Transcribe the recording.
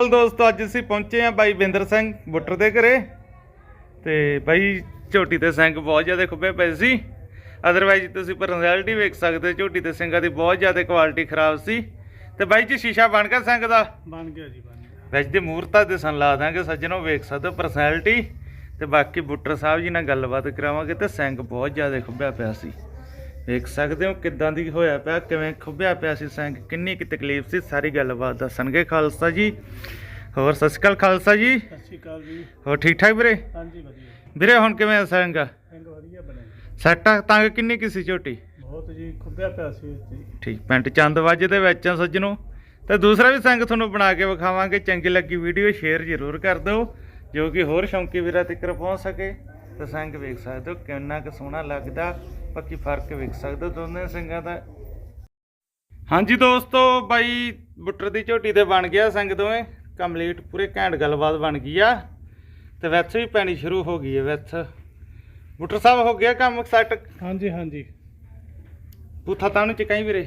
ਹਾਲ ਦੋਸਤੋ ਅੱਜ ਅਸੀਂ ਪਹੁੰਚੇ ਆ ਬਾਈ ਬਿੰਦਰ ਸਿੰਘ ਬੁੱਟਰ ਦੇ ਘਰੇ। ਤੇ ਬਾਈ ਝੋਟੀ ਤੇ ਸਿੰਘ ਬਹੁਤ ਜ਼ਿਆਦਾ ਖੁੱਬੇ ਪਏ ਸੀ। ਅਦਰਵਾਈਜ਼ ਤੁਸੀਂ ਪਰਸਨੈਲਿਟੀ ਵੇਖ ਸਕਦੇ ਹੋ ਝੋਟੀ ਤੇ ਸਿੰਘਾਂ ਦੀ ਬਹੁਤ ਜ਼ਿਆਦਾ ਕੁਆਲਿਟੀ ਖਰਾਬ ਸੀ। ਤੇ ਬਾਈ ਜੀ ਸ਼ੀਸ਼ਾ ਬਣ ਗਿਆ ਸਿੰਘ ਦਾ? ਬਣ ਗਿਆ ਜੀ ਬਣ ਗਿਆ। ਵਿੱਚ ਦੇ ਮੂਰਤਾ ਸਨ ਲਾ ਦਾਂਗੇ ਸੱਜਣੋ ਵੇਖ ਸਕਦੇ ਹੋ ਪਰਸਨੈਲਿਟੀ ਤੇ ਬਾਕੀ ਬੁੱਟਰ ਸਾਹਿਬ ਜੀ ਨਾਲ ਗੱਲਬਾਤ ਕਰਾਵਾਂਗੇ ਤੇ ਸਿੰਘ ਬਹੁਤ ਜ਼ਿਆਦਾ ਖੁੱਬਿਆ ਪਿਆ ਸੀ। ਵੇਖ ਸਕਦੇ ਹੋ ਕਿੱਦਾਂ ਦੀ ਹੋਇਆ ਪਿਆ ਕਿਵੇਂ ਖੁੱਬਿਆ ਪਿਆ ਸੀ ਸਿੰਘ ਕਿੰਨੀ ਕੀ ਤਕਲੀਫ ਸੀ ਸਾਰੀ ਗੱਲਬਾਤ ਦੱਸਣਗੇ ਖਾਲਸਾ ਜੀ। ਹੋਰ ਸਤਿ ਸ਼੍ਰੀ ਅਕਾਲ ਖਾਲਸਾ ਜੀ। ਸਤਿ ਸ਼੍ਰੀ ਅਕਾਲ ਜੀ। ਹੋਰ ਠੀਕ ਠਾਕ ਵੀਰੇ? ਹਾਂਜੀ ਵਧੀਆ। ਵੀਰੇ ਹੁਣ ਕਿਵੇਂ ਆ ਵਧੀਆ ਬਣਿਆ। ਸੈੱਟ ਤੰਗ ਕਿੰਨੀ ਕੀ ਸੀ ਝੋਟੀ ਬਹੁਤ ਜੀ ਖੁੱਬਿਆ ਪਿਆ ਸੀ ਠੀਕ ਪਿੰਡ ਚੰਦਵਾਜੇ ਦੇ ਵਿੱਚ ਸੱਜਣੋ। ਤੇ ਦੂਸਰਾ ਵੀ ਸੰਗ ਤੁਹਾਨੂੰ ਬਣਾ ਕੇ ਵਿਖਾਵਾਂਗੇ ਚੰਗੀ ਲੱਗੀ ਵੀਡੀਓ ਸ਼ੇਅਰ ਜ਼ਰੂਰ ਕਰ ਦਿਓ ਜੋ ਕਿ ਹੋਰ ਸ਼ੌਂਕੀ ਵੀਰਾਂ ਤੱਕ ਪਹੁੰਚ ਸਕੇ। ਤੇ ਸੰਗ ਵੇਖ ਸਕਦੇ ਹੋ ਕਿੰਨਾ ਕੁ ਸੋਹਣਾ ਲੱਗਦਾ ਬਾਕੀ ਫ਼ਰਕ ਵੇਖ ਸਕਦੇ ਹੋ ਦੋਨੇ ਸਿੰਘਾਂ ਦਾ। ਹਾਂਜੀ ਦੋਸਤੋ ਬਾਈ ਬੁੱਟਰ ਦੀ ਝੋਟੀ ਤੇ ਬਣ ਗਿਆ ਸੰਗ ਦੋਵੇਂ ਕੰਪਲੀਟ ਪੂਰੇ ਘੈਂਟ ਗੱਲਬਾਤ ਬਣ ਗਈ ਆ ਤੇ ਵੈਸੇ ਵੀ ਪੈਣੀ ਸ਼ੁਰੂ ਹੋ ਗਈ ਹੈ ਵੈਸ ਬੁੱਟਰ ਸਾਹਿਬ ਹੋ ਗਿਆ ਕੰਮ ਸੈੱਟ? ਹਾਂਜੀ ਹਾਂਜੀ। ਬੂਥਾ ਤਾਂ ਨੂੰ ਚਕਾਈ ਵੀਰੇ।